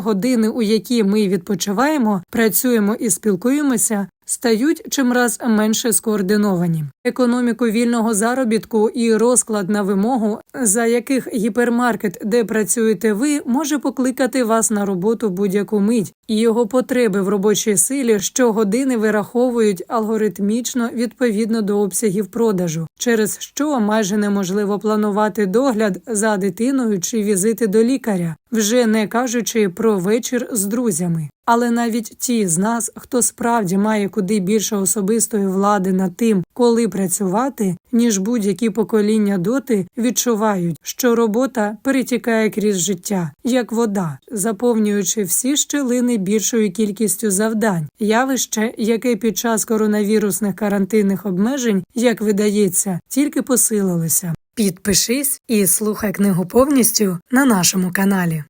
Години, у які ми відпочиваємо, працюємо і спілкуємося, стають чимраз менше скоординовані. Економіку вільного заробітку і розклад на вимогу, за яких гіпермаркет, де працюєте ви, може покликати вас на роботу будь-яку мить, і його потреби в робочій силі щогодини вираховують алгоритмічно відповідно до обсягів продажу, через що майже неможливо планувати догляд за дитиною чи візити до лікаря, вже не кажучи про вечір з друзями. Але навіть ті з нас, хто справді має куди більше особистої влади над тим, коли працювати, ніж будь-які покоління доти, відчувають, що робота перетікає крізь життя, як вода, заповнюючи всі щелини більшою кількістю завдань, явище, яке під час коронавірусних карантинних обмежень, як видається, тільки посилилося. Підпишись і слухай книгу повністю на нашому каналі.